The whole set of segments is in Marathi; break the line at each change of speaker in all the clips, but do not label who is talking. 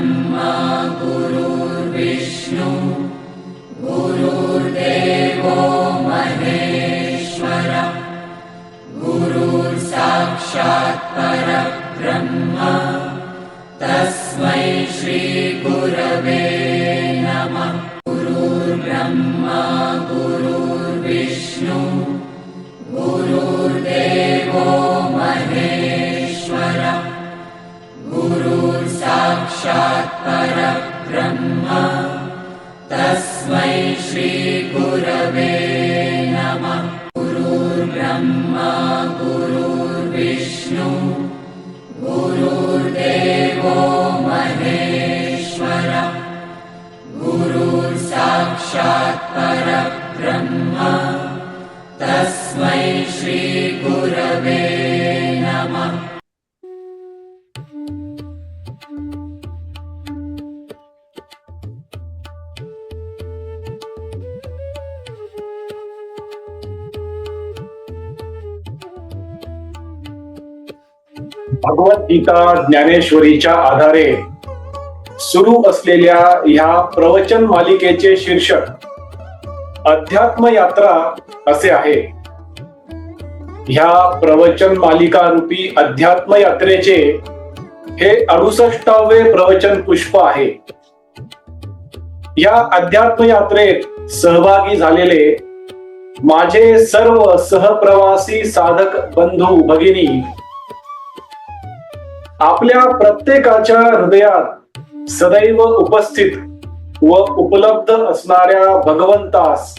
ब्रह्मा गुरुर्विष्णु गुरुर्देवो महेश्वर। गुरुर्साक्षात् परब्रह्म तस्मै श्रीगुरवे नमः। गुरुर्ब्रह्मा गुरुर्विष्णु गुरुर्देवो गुरुर्साक्षात् परब्रह्म। तस्मै श्रीगुरवे नमः। गुरुर्ब्रह्मा गुरुर्विष्णु
गीता ज्ञानेश्वरीच्या आधारे सुरू असलेल्या ह्या प्रवचन मालिकेचे शीर्षक अध्यात्म यात्रा असे आहे. ह्या प्रवचन मालिका रूपी अध्यात्म यात्रेचे हे अडुसष्टावे प्रवचन पुष्प आहे. या अध्यात्म यात्रेत सहभागी झालेले माझे सर्व सहप्रवासी साधक बंधू भगिनी आपल्या प्रत्येकाच्या हृदयात सदैव उपस्थित व उपलब्ध असणाऱ्या भगवंतास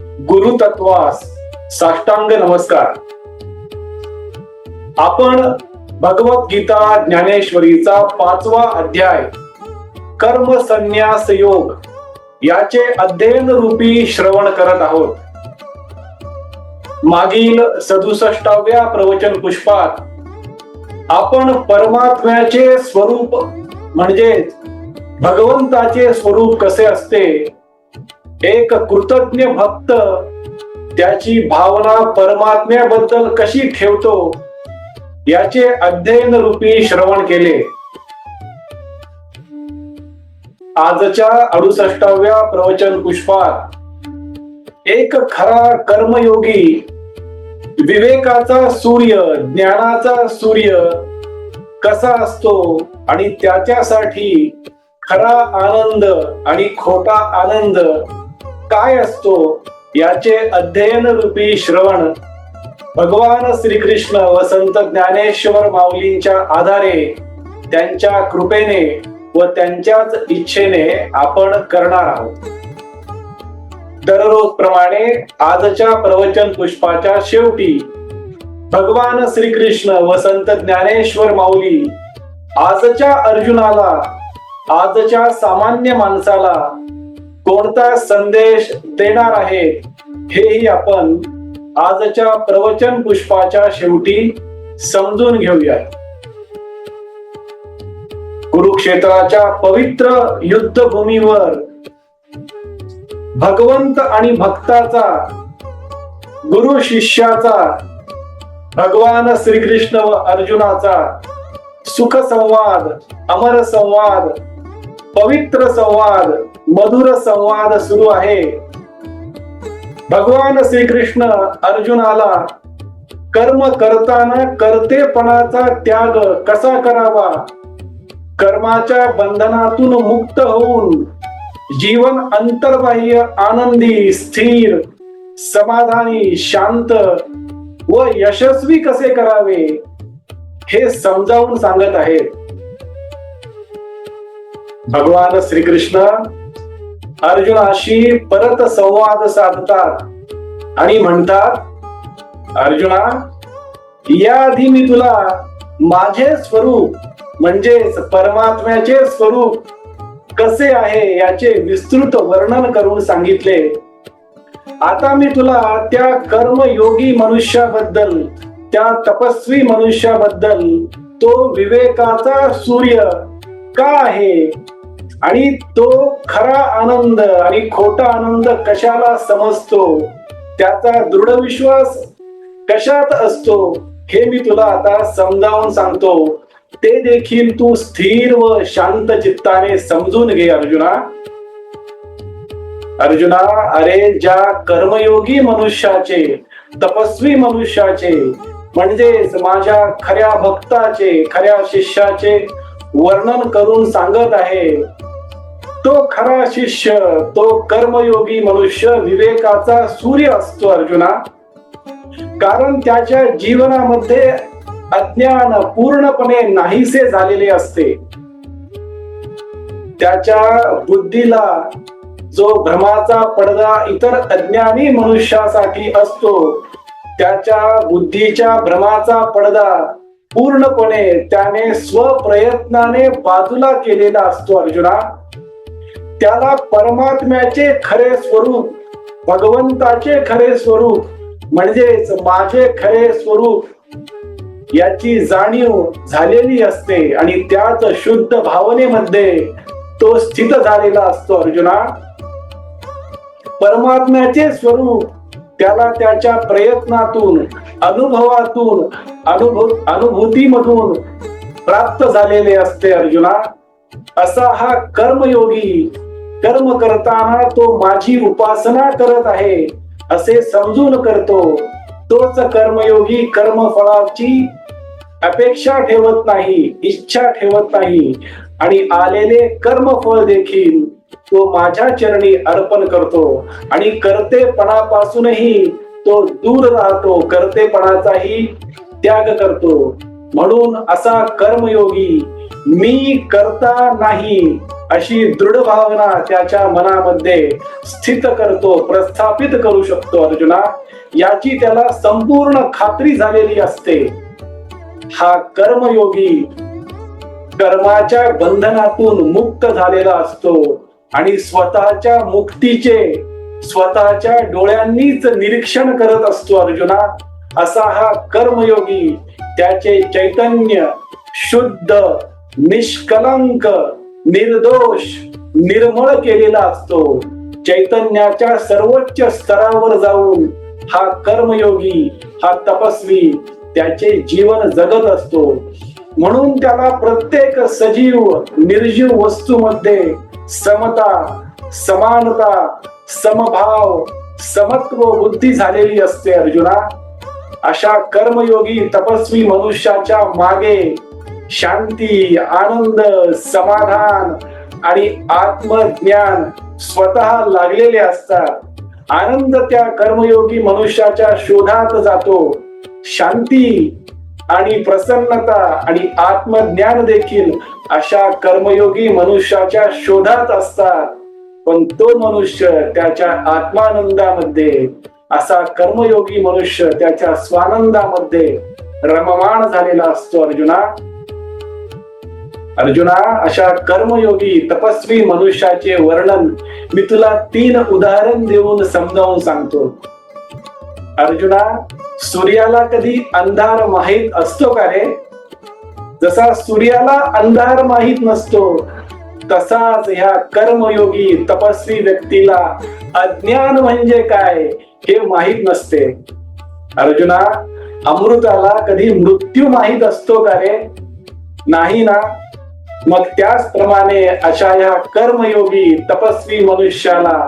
गुरुतत्वास साष्टांग नमस्कार. आपण भगवद्गीता ज्ञानेश्वरीचा पाचवा अध्याय कर्म संन्यास योग याचे अध्ययन रूपी श्रवण करत आहोत. मागील सदुसष्टाव्या प्रवचन पुष्पात आपण परमात्म्याचे स्वरूप म्हणजे भगवंताचे स्वरूप कसे असते एक कृतज्ञ भक्त त्याची भावना परमात्म्याबद्दल कशी ठेवतो याचे अध्ययन रूपी श्रवण केले. आजच्या अडुसष्टाव्या प्रवचन पुष्पात एक खरा कर्मयोगी विवेकाचा सूर्य ज्ञानाचा सूर्य कसा असतो आणि त्याच्यासाठी खरा आनंद आणि खोटा आनंद काय असतो याचे अध्ययन रूपी श्रवण भगवान श्रीकृष्ण व संत ज्ञानेश्वर माऊलींच्या आधारे त्यांच्या कृपेने व त्यांच्याच इच्छेने आपण करणार आहोत. दररोज प्रमाणे आजच्या प्रवचन पुष्पाच्या शेवटी भगवान श्रीकृष्ण व संत ज्ञानेश्वर माऊली आजच्या अर्जुनाला आजच्या सामान्य माणसाला कोणता संदेश देणार आहेत हेही आपण आजच्या प्रवचन पुष्पाच्या शेवटी समजून घेऊया कुरुक्षेत्राच्या पवित्र युद्धभूमीवर भगवंत आणि भक्ताचा गुरु शिष्याचा भगवान श्रीकृष्ण व अर्जुनाचा सुख संवाद अमर संवाद पवित्र संवाद मधुर संवाद सुरू आहे. भगवान श्रीकृष्ण अर्जुनाला कर्म करताना कर्तेपणाचा त्याग कसा करावा? कर्माच्या बंधनातून मुक्त होऊन जीवन अंतर्बाह्य आनंदी स्थिर समाधानी शांत व यशस्वी कसे करावे हे समजावून सांगत आहेत. भगवान श्रीकृष्ण अर्जुनाशी परत संवाद साधतात आणि म्हणतात अर्जुना याआधी मी तुला माझे स्वरूप म्हणजेच परमात्म्याचे स्वरूप कसे आहे याचे विस्तृत वर्णन करून सांगितले. आता मी तुला त्या कर्मयोगी मनुष्याबद्दल त्या तपस्वी मनुष्याबद्दल तो विवेकाचा सूर्य का आहे? आणि तो खरा आनंद आणि खोटा आनंद कशाला समजतो? त्याचा दृढ विश्वास कशात असतो? हे मी तुला आता समजावून सांगतो. ते देखील तू स्थिर व शांत चित्ताने समजून घे अर्जुना. अर्जुना अरे ज्या कर्मयोगी मनुष्याचे तपस्वी मनुष्याचे म्हणजेच माझ्या खऱ्या भक्ताचे खऱ्या शिष्याचे वर्णन करून सांगत आहे तो खरा शिष्य तो कर्मयोगी मनुष्य विवेकाचा सूर्य असतो अर्जुना. कारण त्याच्या जीवनामध्ये अज्ञान पूर्णपणे नाहीसे झालेले असते. त्याच्या बुद्धीला जो भ्रमाचा पडदा इतर अज्ञानी मनुष्यासाठी असतो त्याच्या बुद्धीच्या भ्रमाचा पडदा पूर्णपणे त्याने स्वप्रयत्नाने बाजूला केलेला असतो अर्जुना. त्याला परमात्म्याचे खरे स्वरूप भगवंताचे खरे स्वरूप म्हणजेच माझे खरे स्वरूप याची जाणीव झालेली असते आणि त्याच शुद्ध भावनेमध्ये तो स्थित झालेला असतो अर्जुना. परमात्म्याचे स्वरूप त्याला त्याच्या प्रयत्नातून अनुभवातून अनुभव अनुभूतीमधून प्राप्त झालेले असते अर्जुना. असा हा कर्मयोगी कर्म करताना तो माझी उपासना करत आहे असे समजून करतो. तोच कर्मयोगी कर्मफळाची अपेक्षा ठेवत नाही इच्छा ठेवत नाही. आणि आलेले कर्मफळ देखील तो माझ्या चरणी अर्पण करतो. आणि करतेपणापासूनही तो दूर राहतो. करतेपणाचाही त्याग करतो. म्हणून असा कर्मयोगी मी करता नाही. अशी दृढ भावना त्याच्या मनामध्ये स्थित करतो प्रस्थापित करू शकतो अर्जुना. याची त्याला संपूर्ण खात्री झालेली असते. हा कर्मयोगी कर्माच्या बंधनातून मुक्त झालेला असतो आणि स्वतःच्या मुक्तीचे स्वतःच्या डोळ्यांनीच निरीक्षण करत असतो अर्जुना. असा हा कर्मयोगी त्याचे चैतन्य शुद्ध निष्कलंक निर्दोष निर्मळ केलेला असतो. चैतन्याच्या सर्वोच्च स्तरावर जाऊन हा कर्मयोगी हा तपस्वी त्याचे जीवन जगत असतो. म्हणून त्याला प्रत्येक सजीव निर्जीव वस्तूमध्ये समता समानता समभाव समत्व बुद्धी झालेली असते अर्जुना. अशा कर्मयोगी तपस्वी मनुष्याच्या मागे शांती आनंद समाधान आणि आत्मज्ञान स्वतः लागलेले असतात. आनंद त्या कर्मयोगी मनुष्याच्या शोधात जातो. शांती आणि प्रसन्नता आणि आत्मज्ञान देखील अशा कर्मयोगी मनुष्याच्या शोधात असतात. पण तो मनुष्य त्याच्या आत्मानंदामध्ये असा कर्मयोगी मनुष्य त्याच्या स्वानंदामध्ये रममाण झालेला असतो अर्जुना. अर्जुना अशा कर्मयोगी तपस्वी मनुष्याचे वर्णन मी तुला तीन उदाहरण देऊन समजावून सांगतो. अर्जुना सूर्याला कधी अंधार माहीत असतो का रे? जसा सूर्याला अंधार माहीत नसतो तसाच ह्या कर्मयोगी तपस्वी व्यक्तीला अज्ञान म्हणजे काय हे माहीत नसते. अर्जुना अमृताला कधी मृत्यू माहीत असतो का रे? नाही ना? मग त्याचप्रमाणे अशा या कर्मयोगी तपस्वी मनुष्याला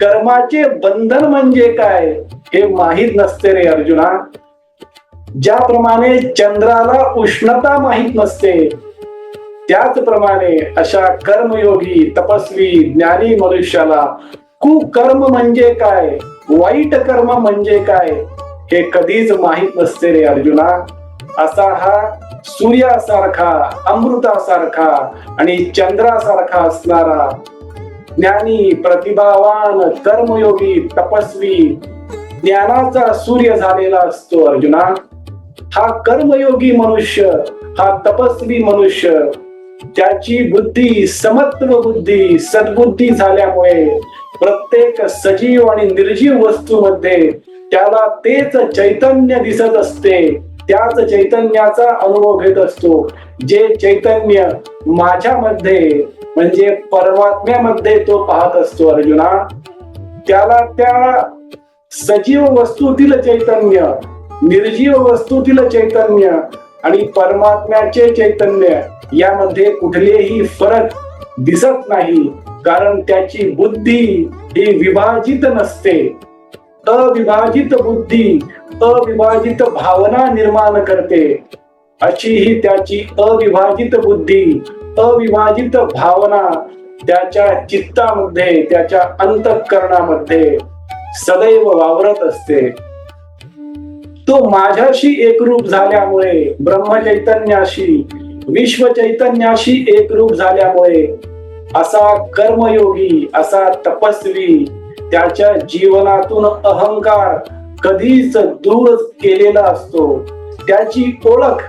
कर्माचे बंधन म्हणजे काय हे माहीत नसते रे अर्जुना. ज्याप्रमाणे चंद्राला उष्णता माहीत नसते त्याचप्रमाणे अशा कर्मयोगी तपस्वी ज्ञानी मनुष्याला कुकर्म म्हणजे काय वाईट कर्म म्हणजे काय हे कधीच माहीत नसते रे अर्जुना. असा हा सूर्यासारखा अमृतासारखा आणि चंद्रासारखा असणारा ज्ञानी प्रतिभावान कर्मयोगी तपस्वी ज्ञानाचा सूर्य झालेला असतो अर्जुना. हा कर्मयोगी मनुष्य हा तपस्वी मनुष्य त्याची बुद्धी समत्व बुद्धी सद्बुद्धी झाल्यामुळे प्रत्येक सजीव आणि निर्जीव वस्तूमध्ये त्याला तेच चैतन्य दिसत असते. त्याच चैतन्याचा अनुभव घेत असतो. जे चैतन्य माझ्यामध्ये म्हणजे परमात्म्यामध्ये तो पाहत असतो अर्जुना. त्याला त्या सजीव वस्तूतील चैतन्य निर्जीव वस्तूतील चैतन्य आणि परमात्म्याचे चैतन्य यामध्ये कुठलेही फरक दिसत नाही. कारण त्याची बुद्धी ही विभाजित नसते. अविभाजित बुद्धी अविभाजित भावना निर्माण करते. अशी ही त्याची अविभाजित बुद्धी अविभाजित भावना त्याच्या चित्तामध्ये त्याच्या अंतःकरणामध्ये सदैव वावरत असते. तो माझ्याशी एकरूप झाल्यामुळे ब्रह्मचैतन्याशी विश्व चैतन्याशी एकरूप झाल्यामुळे असा कर्मयोगी असा तपस्वी त्याच्या जीवनातून अहंकार कधीच दूर केलेला असतो. त्याची ओळख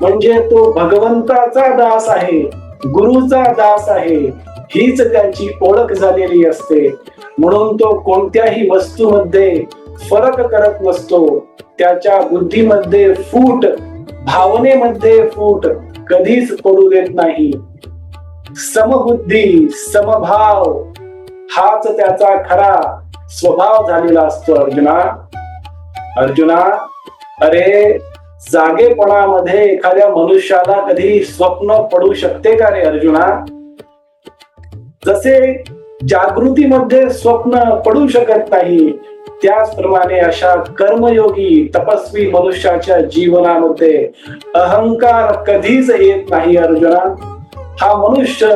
म्हणजे तो भगवंताचा दास आहे गुरुचा दास आहे हीच त्यांची ओळख झालेली असते. म्हणून तो कोणत्याही वस्तूमध्ये फरक करत नसतो. त्याच्या बुद्धीमध्ये फूट भावनेमध्ये फूट कधीच पडू देत नाही. समबुद्धी समभाव हाच त्याचा खरा स्वभाव झालेला असतो अर्जुना. अर्जुना अरे जागेपणामध्ये एखाद्या मनुष्याला कधी स्वप्न पडू शकते का रे अर्जुना? जसे जागृतीमध्ये स्वप्न पडू शकत नाही त्याचप्रमाणे अशा कर्मयोगी तपस्वी मनुष्याच्या जीवनामध्ये अहंकार कधीच येत नाही अर्जुना. हा मनुष्य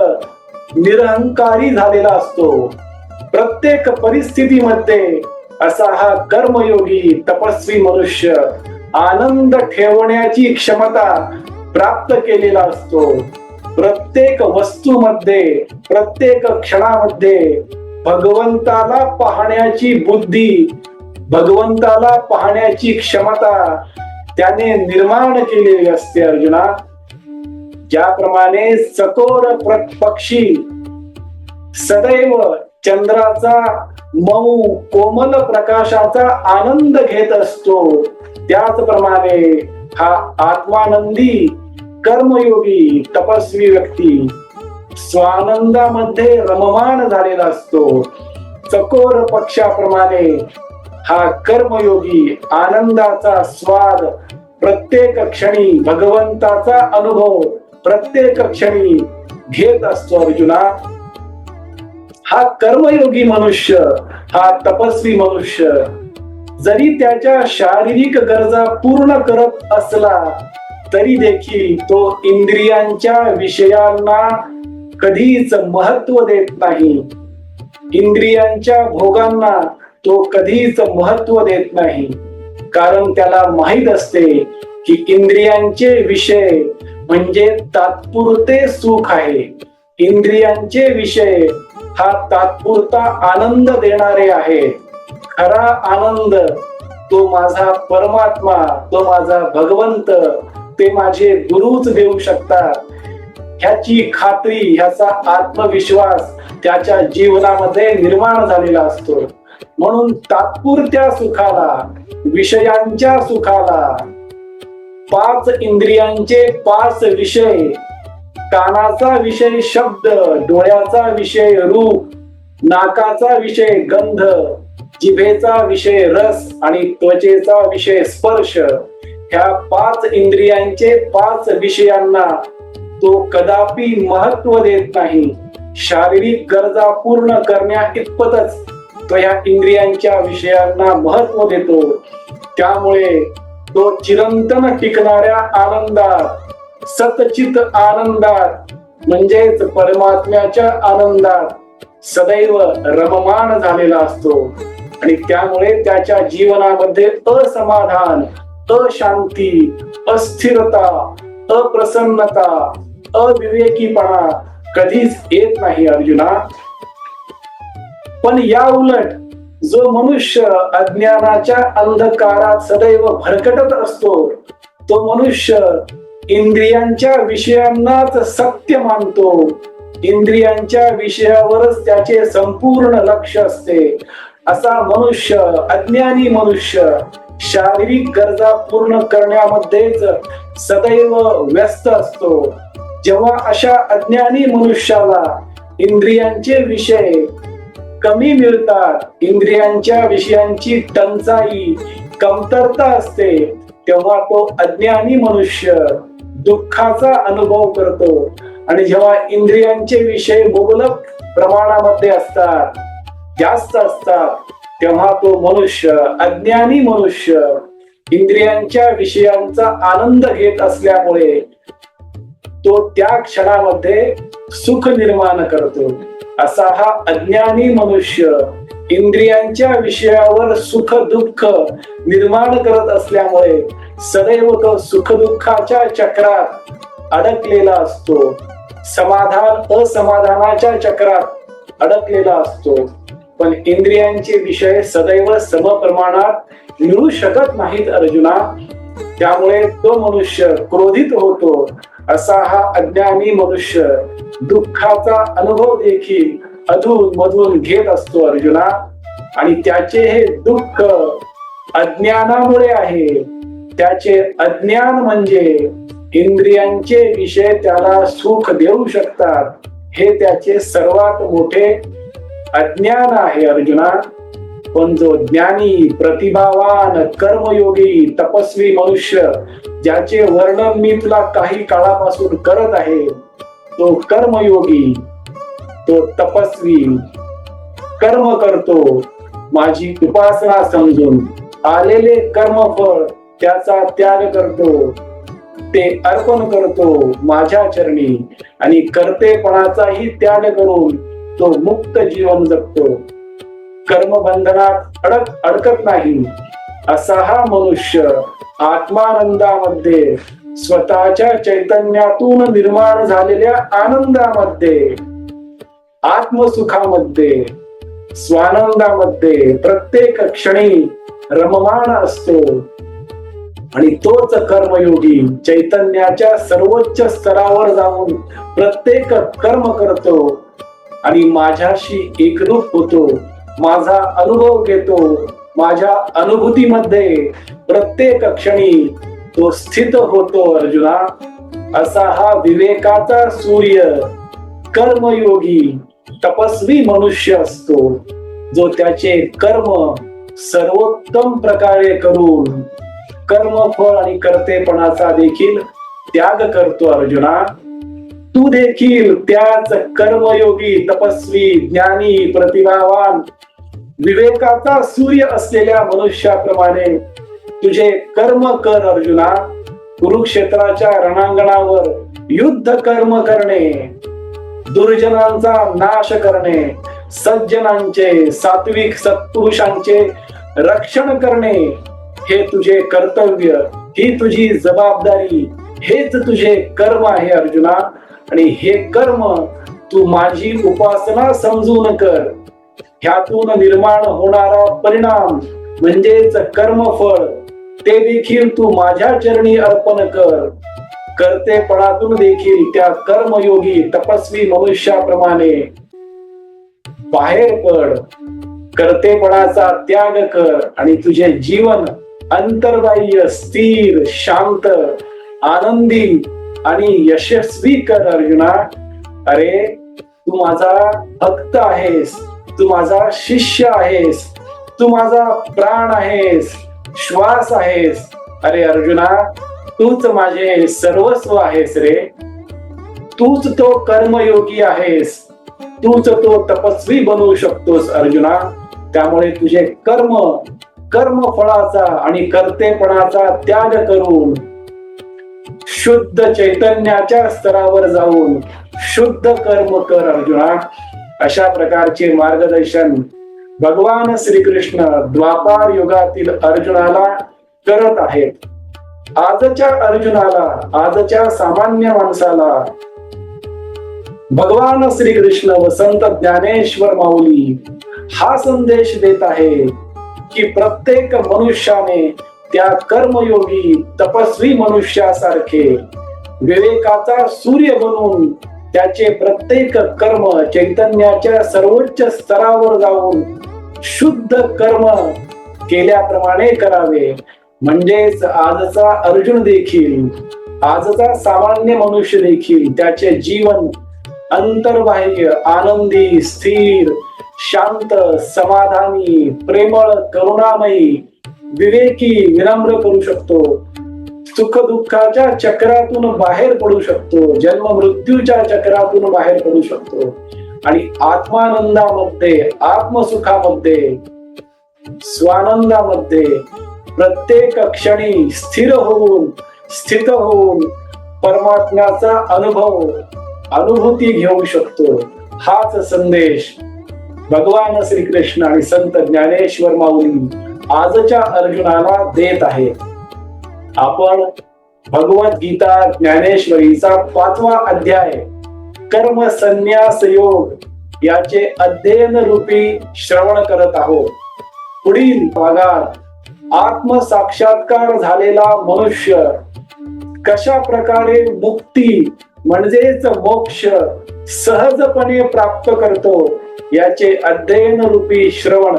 निरहंकारी झालेला असतो. प्रत्येक परिस्थितीमध्ये असा हा कर्मयोगी तपस्वी मनुष्य आनंद ठेवण्याची क्षमता प्राप्त केलेला असतो. प्रत्येक वस्तूमध्ये प्रत्येक क्षणामध्ये भगवंताला पाहण्याची बुद्धी भगवंताला पाहण्याची क्षमता त्याने निर्माण केलेली असते अर्जुना. ज्याप्रमाणे सकोर प्र- पक्षी सदैव चंद्राचा मऊ कोमल प्रकाशाचा आनंद घेत असतो. त्याचप्रमाणे हा आत्मानंदी कर्मयोगी तपस्वी व्यक्ती स्वानंदामध्ये रममान झालेला असतो. चकोर पक्षाप्रमाणे हा कर्मयोगी आनंदाचा स्वाद प्रत्येक क्षणी भगवंताचा अनुभव प्रत्येक क्षणी घेत असतो अर्जुना. हा कर्मयोगी मनुष्य हा तपस्वी मनुष्य. जरी त्याच्या शारीरिक गरजा पूर्ण करत असला तरी देखील तो इंद्रियांच्या विषयांना कधीच महत्त्व देत नाही. इंद्रियांच्या भोगांना तो कधीच महत्त्व देत नाही. कारण त्याला माहीत असते की इंद्रियांचे विषय म्हणजे तात्पुरते सुख आहे. इंद्रियांचे विषय हा तात्पुरता आनंद देणारे आहे. खरा आनंद तो माझा परमात्मा तो माझा भगवंत ते माझे गुरुच देऊ शकतात. ह्याची खात्री ह्याचा आत्मविश्वास त्याच्या जीवनामध्ये निर्माण झालेला असतो. म्हणून तात्पुरत्या सुखाला विषयांच्या सुखाला पाच इंद्रियांचे पाच विषय कानाचा विषय शब्द डोळ्याचा विषय रूप नाकाचा विषय गंध जिभेचा विषय रस आणि त्वचेचा विषय स्पर्श ह्या पाच इंद्रियांचे पाच विषयांना तो कदापि महत्त्व देत नाही. शारीरिक गरजा पूर्ण करण्या इतपतच तो ह्या इंद्रियांच्या विषयांना महत्त्व देतो. त्यामुळे तो चिरंतन टिकणाऱ्या आनंदात सतचित आनंदात म्हणजेच परमात्म्याच्या आनंदात सदैव रममान झालेला असतो. आणि त्यामुळे त्याच्या जीवनामध्ये असमाधान अशांती अस्थिरता अप्रसन्नता अविवेकीपणा कधीच येत नाही अर्जुना. पण या उलट जो मनुष्य अज्ञानाच्या अंधकारात सदैव भरकटत असतो तो मनुष्य इंद्रियांच्या विषयांनाच सत्य मानतो. इंद्रियांच्या विषयावरच त्याचे संपूर्ण लक्ष असते. असा मनुष्य अज्ञानी मनुष्य शारीरिक गरजा पूर्ण करण्यामध्येच सदैव व्यस्त असतो. जेव्हा अशा अज्ञानी मनुष्याला इंद्रियांचे विषय कमी मिळतात इंद्रियांच्या विषयांची टंचाई कमतरता असते तेव्हा तो अज्ञानी मनुष्य दुःखाचा अनुभव करतो. आणि जेव्हा इंद्रियांचे विषय मुबलक प्रमाणामध्ये असतात जास्त असतात तेव्हा तो मनुष्य अज्ञानी मनुष्य इंद्रियांच्या विषयांचा आनंद घेत असल्यामुळे तो त्या क्षणामध्ये सुख निर्माण करतो. असा हा अज्ञानी मनुष्य इंद्रियांच्या विषयावर सुख दुःख निर्माण करत असल्यामुळे सदैव तो सुख दुःखाच्या चक्रात अडकलेला असतो. समाधान असमाधानाच्या चक्रात अडकलेला असतो. पण इंद्रियांचे विषय सदैव समप्रमाणात मिळू शकत नाहीत अर्जुना. त्यामुळे तो मनुष्य क्रोधित होतो. असा हा अज्ञानी मनुष्य दुःखाचा अनुभव देखील अधून मधून घेत असतो अर्जुना. आणि त्याचे हे दुःख अज्ञानामुळे आहे. त्याचे अज्ञान म्हणजे इंद्रियांचे विषय त्याला सुख देऊ शकतात. हे त्याचे सर्वात मोठे अज्ञान आहे अर्जुना. पण जो ज्ञानी प्रतिभावान कर्मयोगी तपस्वी मनुष्य ज्याचे वर्णन मी तुला काही काळापासून करत आहे तो कर्मयोगी तो तपस्वी कर्म करतो. माझी उपासना समजून आलेले कर्मफळ त्याचा त्याग करतो. ते अर्पण करतो माझ्या चरणी. आणि कर्तेपणाचाही त्याग करून तो मुक्त जीवन जगतो. कर्मबंधनात अडक अडकत नाही. असा हा मनुष्य आत्मानंदामध्ये स्वतःच्या चैतन्यातून निर्माण झालेल्या आनंदामध्ये आत्मसुखामध्ये स्वानंदामध्ये प्रत्येक क्षणी रममाण असतो. आणि तोच कर्मयोगी चैतन्याच्या सर्वोच्च स्तरावर जाऊन प्रत्येक कर्म करतो आणि माझ्याशी एकरूप होतो माझा अनुभव घेतो माझ्या अनुभूतीमध्ये प्रत्येक क्षणी तो स्थित होतो अर्जुना. असा हा विवेकाचा सूर्य कर्मयोगी तपस्वी मनुष्य असतो जो त्याचे कर्म सर्वोत्तम प्रकारे करून कर्मफळ आणि कर्तेपणाचा देखील त्याग करतो अर्जुना. तू देखील त्याच कर्मयोगी तपस्वी ज्ञानी प्रतिभावान विवेकाचा सूर्य असलेल्या मनुष्याप्रमाणे तुझे कर्म कर अर्जुना. कुरुक्षेत्राच्या रणांगणावर युद्ध कर्म करणे दुर्जनांचा नाश करणे सज्जनांचे सात्विक सत्पुरुषांचे रक्षण करणे हे तुझे कर्तव्य ही तुझी जबाबदारी हेच तुझे कर्म आहे अर्जुना. आणि हे कर्म तू माझी उपासना समजून कर. ह्यातून निर्माण होणारा परिणाम म्हणजेच कर्मफळ ते देखील तू माझ्या चरणी अर्पण कर. कर्तेपणातून देखील त्या कर्मयोगी तपस्वी मनुष्याप्रमाणे बाहेर पड. कर्तेपणाचा त्याग कर आणि तुझे जीवन अंतर्बाह्य स्थिर शांत आनंदी आणि यशस्वी कर अर्जुना. अरे तू माझा भक्त आहेस तू माझा शिष्य आहेस तू माझा प्राण आहेस श्वास आहेस. अरे अर्जुना तूच माझे सर्वस्व आहेस रे. तूच तो कर्मयोगी आहेस तूच तो तपस्वी बनवू शकतोस अर्जुना. त्यामुळे तुझे कर्म कर्म फळाचा आणि कर्तेपणाचा त्याग करून शुद्ध चैतन्याच्या स्तरावर जाऊन शुद्ध कर्म कर अर्जुना. अशा प्रकारचे मार्गदर्शन भगवान श्रीकृष्ण द्वापार युगातील अर्जुनाला करत आहेत. आजच्या अर्जुनाला आजच्या सामान्य माणसाला भगवान श्रीकृष्ण वसंत ज्ञानेश्वर माऊली हा संदेश देत आहे की प्रत्येक मनुष्याने त्या कर्मयोगी तपस्वी मनुष्यासारखे विवेकाचा सूर्य बनून त्याचे प्रत्येक कर्म चैतन्याच्या सर्वोच्च स्तरावर जाऊन शुद्ध कर्म केल्याप्रमाणे करावे. म्हणजेच आजचा अर्जुन देखील आजचा सामान्य मनुष्य देखील त्याचे जीवन अंतर्बाह्य आनंदी स्थिर शांत समाधानी प्रेमळ करुणामयी विवेकी विनम्र करू शकतो. सुख दुःखाच्या चक्रातून बाहेर पडू शकतो. जन्म मृत्यूच्या चक्रातून बाहेर पडू शकतो. आणि आत्मानंदामध्ये आत्मसुखामध्ये स्वानंदामध्ये प्रत्येक क्षणी स्थिर होऊन स्थित होऊन परमात्म्याचा अनुभव अनुभूती घेऊ शकतो. हाच संदेश भगवान श्रीकृष्ण आणि संत ज्ञानेश्वर माऊली आजच्या अर्जुनाला देत आहे. आपण भगवद्गीता ज्ञानेश्वरीचा पाचवा अध्याय कर्म संन्यास योग याचे अध्ययन रूपी श्रवण करत आहोत. पुढील भागात आत्मसाक्षात्कार झालेला मनुष्य कशा प्रकारे मुक्ती म्हणजेच मोक्ष सहजपणे प्राप्त करतो याचे अध्ययन रूपी श्रवण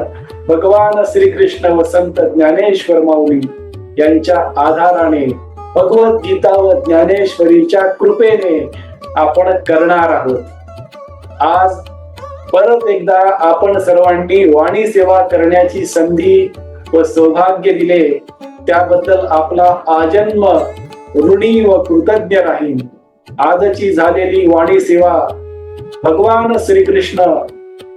भगवान श्रीकृष्ण व संत ज्ञानेश्वर माऊली यांच्या आधाराने भगवद्गीता व ज्ञानेश्वरीच्या कृपेने आपण करणार आहोत. आज परत एकदा आपण सर्वांनी वाणी सेवा करण्याची संधी व सौभाग्य दिले त्याबद्दल आपला आजन्म ऋणी व कृतज्ञ राहील आजची झालेली वाणी सेवा भगवान श्रीकृष्ण